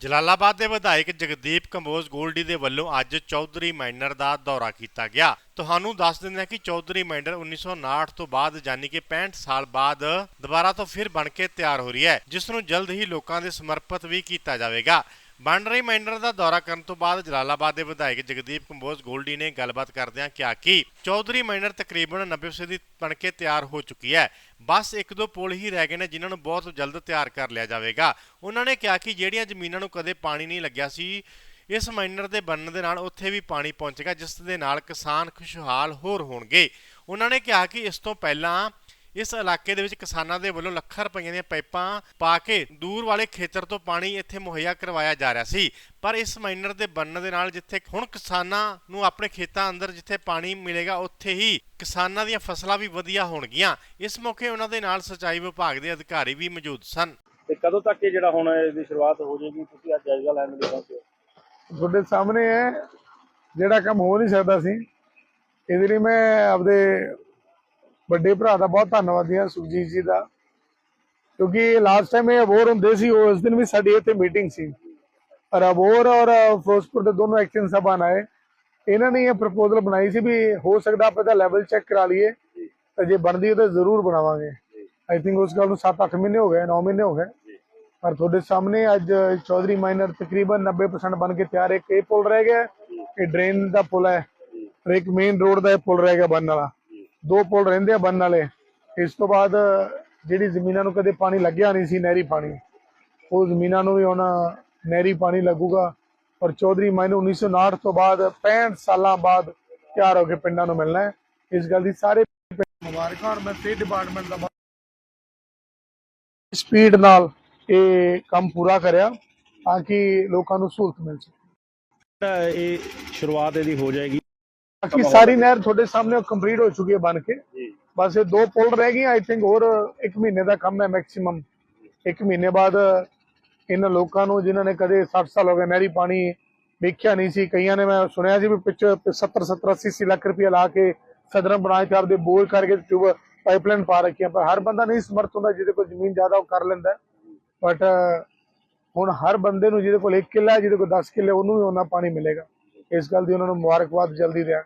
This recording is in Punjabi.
ਜਲਾਲਾਬਾਦ ਦੇ ਵਿਧਾਇਕ ਜਗਦੀਪ ਕੰਬੋਜ ਗੋਲਡੀ ਦੇ ਵੱਲੋਂ ਅੱਜ ਚੌਧਰੀ ਮਾਈਨਰ ਦਾ ਦੌਰਾ ਕੀਤਾ ਗਿਆ। ਤੁਹਾਨੂੰ ਦੱਸ ਦਿੰਦੇ ਹਾਂ ਕਿ ਚੌਧਰੀ ਮਾਈਨਰ 1959 ਤੋਂ ਬਾਅਦ ਯਾਨੀ ਕਿ 65 ਸਾਲ ਬਾਅਦ ਦੁਬਾਰਾ ਤੋਂ ਫਿਰ ਬਣ ਕੇ ਤਿਆਰ ਹੋ ਰਹੀ ਹੈ, ਜਿਸ ਨੂੰ ਜਲਦ ਹੀ ਲੋਕਾਂ ਦੇ ਸਮਰਪਿਤ ਵੀ ਕੀਤਾ ਜਾਵੇਗਾ। ਬਾਂਡਰੀ ਮਾਈਨਰ ਦਾ ਦੌਰਾ ਕਰਨ ਤੋਂ ਬਾਅਦ ਜਲਾਲਾਬਾਦ ਦੇ ਵਿਧਾਇਕ ਜਗਦੀਪ ਕੰਬੋਜ ਗੋਲਡੀ ਨੇ ਗੱਲਬਾਤ ਕਰਦਿਆਂ ਕਿਹਾ ਕਿ ਚੌਧਰੀ ਮਾਈਨਰ ਤਕਰੀਬਨ 90% ਦੀ ਬਣ ਕੇ ਤਿਆਰ ਹੋ ਚੁੱਕੀ ਹੈ। ਬਸ ਇੱਕ ਦੋ ਪੁਲ ਹੀ ਰਹਿ ਗਏ ਨੇ ਜਿਨ੍ਹਾਂ ਨੂੰ ਬਹੁਤ ਜਲਦ ਤਿਆਰ ਕਰ ਲਿਆ ਜਾਵੇਗਾ। ਉਹਨਾਂ ਨੇ ਕਿਹਾ ਕਿ ਜਿਹੜੀਆਂ ਜ਼ਮੀਨਾਂ ਨੂੰ ਕਦੇ ਪਾਣੀ ਨਹੀਂ ਲੱਗਿਆ ਸੀ, ਇਸ ਮਾਈਨਰ ਦੇ ਬਣਨ ਦੇ ਨਾਲ ਉੱਥੇ ਵੀ ਪਾਣੀ ਪਹੁੰਚੇਗਾ, ਜਿਸ ਦੇ ਨਾਲ ਕਿਸਾਨ ਖੁਸ਼ਹਾਲ ਹੋਰ ਹੋਣਗੇ। ਉਹਨਾਂ ਨੇ ਕਿਹਾ ਕਿ ਇਸ ਤੋਂ ਪਹਿਲਾਂ ਇਸ ਇਲਾਕੇ ਦੇ ਵਿੱਚ ਕਿਸਾਨਾਂ ਦੇ ਵੱਲੋਂ ਲੱਖਾਂ ਰੁਪਈਆਂ ਦੀਆਂ ਪਾਈਪਾਂ ਪਾ ਕੇ ਦੂਰ ਵਾਲੇ ਖੇਤਰ ਤੋਂ ਪਾਣੀ ਇੱਥੇ ਮੁਹੱਈਆ ਕਰਵਾਇਆ ਜਾ ਰਿਹਾ ਸੀ। ਪਰ ਇਸ ਮਾਈਨਰ ਦੇ ਬਣਨ ਦੇ ਨਾਲ ਜਿੱਥੇ ਹੁਣ ਕਿਸਾਨਾਂ ਨੂੰ ਆਪਣੇ ਖੇਤਾਂ ਅੰਦਰ ਜਿੱਥੇ ਪਾਣੀ ਮਿਲੇਗਾ ਉੱਥੇ ਹੀ ਕਿਸਾਨਾਂ ਦੀਆਂ ਫਸਲਾਂ ਵੀ ਵਧੀਆ ਹੋਣਗੀਆਂ। ਇਸ ਮੌਕੇ ਉਹਨਾਂ ਦੇ ਨਾਲ ਸਿੰਚਾਈ ਵਿਭਾਗ ਦੇ ਅਧਿਕਾਰੀ ਵੀ ਮੌਜੂਦ ਸਨ। ਤੇ ਕਦੋਂ ਤੱਕ ਇਹ ਜਿਹੜਾ ਹੁਣ ਇਹਦੀ ਸ਼ੁਰੂਆਤ ਹੋ ਜਾਏਗੀ? ਤੁਸੀਂ ਅੱਜ ਜਾਇਜ਼ਾ ਲੈਣ ਲਈ ਪਹੁੰਚੇ ਤੁਹਾਡੇ ਸਾਹਮਣੇ ਹੈ ਜਿਹੜਾ ਕੰਮ ਹੋ ਨਹੀਂ ਸਕਦਾ ਸੀ। ਇਹਦੇ ਲਈ ਮੈਂ ਆਪਦੇ ਵੱਡੇ ਭਰਾ ਦਾ ਬਹੁਤ ਧੰਨਵਾਦੀ ਹਾਂ ਸੁਖਜੀਤ ਜੀ ਦਾ। ਕਿਉਂਕਿ ਲਾਸਟ ਟਾਈਮ ਇਹ ਅਬੋਰ ਹੁੰਦੇ ਸੀ ਉਸ ਦਿਨ ਵੀ ਸਾਡੀ ਇੱਥੇ ਮੀਟਿੰਗ ਸੀ। ਪਰ ਅਬੋਰ ਔਰ ਫਿਰੋਜ਼ਪੁਰ ਦੇ ਦੋਨੋਂ ਐਕਸ਼ਨ ਸਭਾ ਆਏ। ਇਹਨਾਂ ਨੇ ਇਹ ਪ੍ਰਪੋਜ਼ਲ ਬਣਾਈ ਸੀ ਵੀ ਹੋ ਸਕਦਾ ਆਪਾਂ ਦਾ ਲੈਵਲ ਚੈੱਕ ਕਰਾ ਲਈਏ, ਤੇ ਜੇ ਬਣਦੀ ਹੈ ਤਾਂ ਜ਼ਰੂਰ ਬਣਾਵਾਂਗੇ। ਆਈ ਥਿੰਕ ਉਸ ਗੱਲ ਨੂੰ 7-8 ਮਹੀਨੇ ਹੋ ਗਏ 9 ਮਹੀਨੇ ਹੋ ਗਏ। ਪਰ ਤੁਹਾਡੇ ਸਾਹਮਣੇ ਅੱਜ ਚੌਧਰੀ ਮਾਈਨਰ ਤਕਰੀਬਨ 90% ਬਣ ਕੇ ਤਿਆਰ ਹੈ। ਇੱਕ ਇਹ ਪੁਲ ਰਹਿ ਗਿਆ, ਇਹ ਡਰੇਨ ਦਾ ਪੁਲ ਹੈ। ਔਰ ਇੱਕ ਮੇਨ ਰੋਡ ਦਾ ਇਹ ਪੁਲ ਰਹਿ ਗਿਆ ਬਣਨ ਵਾਲਾ। ਦੋ ਪੁਲ ਰਹਿੰਦੇ ਆ ਬੰਨ ਵਾਲੇ। ਇਸ ਤੋਂ ਬਾਅਦ ਜਿਹੜੀ ਜ਼ਮੀਨਾਂ ਨੂੰ ਕਦੇ ਪਾਣੀ ਲੱਗਿਆ ਨਹੀਂ ਸੀ, ਨਹਿਰੀ ਪਾਣੀ। ਉਹ ਜ਼ਮੀਨਾਂ ਨੂੰ ਵੀ ਹੁਣ ਨਹਿਰੀ ਪਾਣੀ ਲੱਗੂਗਾ। ਔਰ ਚੌਧਰੀ ਮਾਈਨਰ 1959 ਤੋਂ ਬਾਅਦ 65 ਸਾਲਾਂ ਬਾਅਦ ਤਿਆਰ ਹੋ ਕੇ ਪਿੰਡਾਂ ਨੂੰ ਮਿਲਣਾ ਹੈ। ਇਸ ਗੱਲ ਦੀ ਸਾਰੇ ਮੁਬਾਰਕਾਂ ਔਰ ਮੈਂ ਸਟੇਟ ਡਿਪਾਰਟਮੈਂਟ ਦਾ ਸਪੀਡ ਨਾਲ ਇਹ ਕੰਮ ਪੂਰਾ ਕਰਿਆ ਤਾਂ ਕਿ ਲੋਕਾਂ ਨੂੰ ਸਹੂਲਤ ਮਿਲ ਸਕੇ। ਇਹ ਸ਼ੁਰੂਆਤ ਇਹਦੀ ਹੋ ਜਾਏਗੀ। ਬਾਕੀ ਸਾਰੀ ਨਹਿਰ ਤੁਹਾਡੇ ਸਾਹਮਣੇ ਕੰਪਲੀਟ ਹੋ ਚੁੱਕੀ ਹੈ ਬਣ ਕੇ। ਜੀ। ਬਸ ਇਹ ਦੋ ਪੁਲ ਰਹਿ ਗਏ ਆਈ ਥਿੰਕ ਹੋਰ 1 ਮਹੀਨੇ ਦਾ ਕੰਮ ਹੈ ਮੈਕਸਿਮਮ 1 ਮਹੀਨੇ ਬਾਅਦ ਇਹਨਾਂ ਲੋਕਾਂ ਨੂੰ ਜਿਨ੍ਹਾਂ ਨੇ ਕਦੇ 60 ਸਾਲ ਹੋ ਗਏ ਨਹਿਰੀ ਪਾਣੀ ਵੇਖਿਆ ਨਹੀਂ ਸੀ ਕਈਆਂ ਨੇ ਮੈਂ ਸੁਣਿਆ ਸੀ ਵੀ ਪਿੱਛੇ 70 70 80 80 ਲੱਖ ਰੁਪਏ ਲਾ ਕੇ ਸਦਰਮ ਬਣਾਏ ਤੇ ਆਪਦੇ ਬੋਰ ਕਰਕੇ ਟਿਊਬ ਪਾਈਪਲਾਈਨ ਪਾ ਰੱਖੀਆਂ। ਪਰ ਹਰ ਬੰਦਾ ਨਹੀਂ ਸਮਰਥ ਹੁੰਦਾ ਜਿਹਦੇ ਕੋਲ ਜ਼ਮੀਨ ਜ਼ਿਆਦਾ ਉਹ ਕਰ ਲੈਂਦਾ। ਬਟ ਹੁਣ ਹਰ ਬੰਦੇ ਨੂੰ ਜਿਹਦੇ ਕੋਲ 1 ਕਿੱਲਾ ਜਿਹਦੇ ਕੋਲ 10 ਕਿੱਲੇ ਉਹਨੂੰ ਵੀ ਉਹਨਾਂ ਪਾਣੀ ਮਿਲੇਗਾ। ਇਸ ਗੱਲ ਦੀ ਉਹਨਾਂ ਨੂੰ ਮੁਬਾਰਕਬਾਦ ਜਲਦੀ ਦੇਣ